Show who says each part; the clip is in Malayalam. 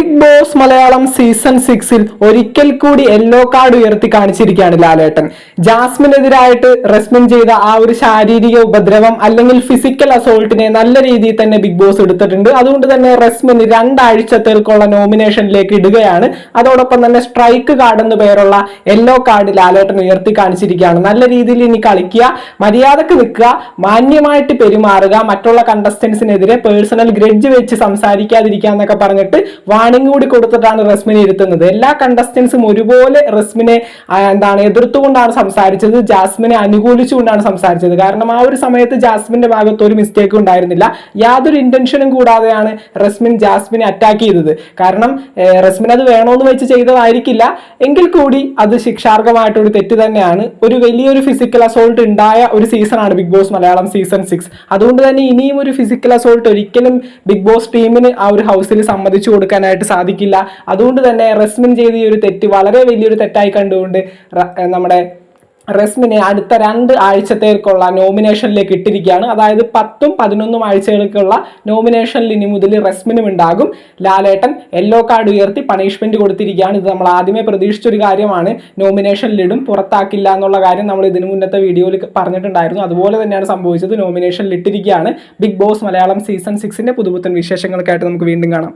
Speaker 1: ബിഗ് ബോസ് മലയാളം സീസൺ സിക്സിൽ ഒരിക്കൽ കൂടി യെല്ലോ കാർഡ് ഉയർത്തി കാണിച്ചിരിക്കുകയാണ് ലാലേട്ടൻ. ജാസ്മിനെതിരായിട്ട് റെസ്മിൻ ചെയ്ത ആ ഒരു ശാരീരിക ഉപദ്രവം അല്ലെങ്കിൽ ഫിസിക്കൽ അസോൾട്ടിനെ നല്ല രീതിയിൽ തന്നെ ബിഗ് ബോസ് എടുത്തിട്ടുണ്ട്. അതുകൊണ്ട് തന്നെ റെസ്മിന് രണ്ടാഴ്ചത്തേക്കുള്ള നോമിനേഷനിലേക്ക് ഇടുകയാണ്. അതോടൊപ്പം തന്നെ സ്ട്രൈക്ക് കാർഡ് എന്ന് പേരുള്ള യെല്ലോ കാർഡ് ലാലേട്ടൻ ഉയർത്തി കാണിച്ചിരിക്കുകയാണ്. നല്ല രീതിയിൽ ഇനി കളിക്കുക മര്യാദയ്ക്ക് നിൽക്കുക മാന്യമായിട്ട് പെരുമാറുക മറ്റുള്ള കണ്ടസ്റ്റൻസിനെതിരെ പേഴ്സണൽ ഗ്രഡ്ജ് വെച്ച് സംസാരിക്കാതിരിക്കുക എന്നൊക്കെ പറഞ്ഞിട്ട് വാണിംഗ് കൂടി കൊടുത്തിട്ടാണ് റസ്മിനെ ഇരുത്തുന്നത്. എല്ലാ കണ്ടസ്റ്റൻസും ഒരുപോലെ റസ്മിനെ എന്താണ് എതിർത്തുകൊണ്ടാണ് സംസാരിച്ചത്. ജാസ്മിനെ അനുകൂലിച്ചുകൊണ്ടാണ് സംസാരിച്ചത്. കാരണം ആ ഒരു സമയത്ത് ജാസ്മിന്റെ ഭാഗത്ത് ഒരു മിസ്റ്റേക്കും ഉണ്ടായിരുന്നില്ല. യാതൊരു ഇന്റൻഷനും കൂടാതെയാണ് റസ്മിൻ ജാസ്മിനെ അറ്റാക്ക് ചെയ്തത്. കാരണം റസ്മിൻ അത് വേണോന്ന് വെച്ച് ചെയ്തതായിരിക്കില്ല. എങ്കിൽ കൂടി അത് ശിക്ഷാർഹമായിട്ടൊരു തെറ്റ് തന്നെയാണ്. ഒരു വലിയൊരു ഫിസിക്കൽ അസോൾട്ട് ഉണ്ടായ ഒരു സീസണാണ് Bigg Boss Malayalam season six അതുകൊണ്ട് തന്നെ ഇനിയും ഒരു ഫിസിക്കൽ അസോൾട്ട് ഒരിക്കലും ബിഗ് ബോസ് ടീമിന് ആ ഒരു ഹൗസിൽ സമ്മതിച്ചു കൊടുക്കാനായിട്ട് സാധിക്കില്ല. അതുകൊണ്ട് തന്നെ റസ്മിൻ ചെയ്ത ഈ ഒരു തെറ്റ് വളരെ വലിയൊരു തെറ്റായി കണ്ടുകൊണ്ട് നമ്മുടെ റെസ്മിനെ അടുത്ത രണ്ട് ആഴ്ചത്തേക്കുള്ള നോമിനേഷനിലേക്ക് ഇട്ടിരിക്കുകയാണ്. അതായത് പത്തും പതിനൊന്നും ആഴ്ചകൾക്കുള്ള നോമിനേഷനിൽ ഇനി മുതൽ റെസ്മിനും ഉണ്ടാകും. ലാലേട്ടൻ യെല്ലോ കാർഡ് ഉയർത്തി പണിഷ്മെന്റ് കൊടുത്തിരിക്കുകയാണ്. ഇത് നമ്മൾ ആദ്യമേ പ്രതീക്ഷിച്ചൊരു കാര്യമാണ്. നോമിനേഷനിലിടും പുറത്താക്കില്ല എന്നുള്ള കാര്യം നമ്മൾ ഇതിനു മുന്നത്തെ വീഡിയോയിൽ പറഞ്ഞിട്ടുണ്ടായിരുന്നു. അതുപോലെ തന്നെയാണ് സംഭവിച്ചത്. നോമിനേഷനിൽ ഇട്ടിരിക്കുകയാണ്. ബിഗ് ബോസ് മലയാളം സീസൺ സിക്സിന്റെ പുതുപുത്തൻ വിശേഷങ്ങൾക്കായിട്ട് നമുക്ക് വീണ്ടും കാണാം.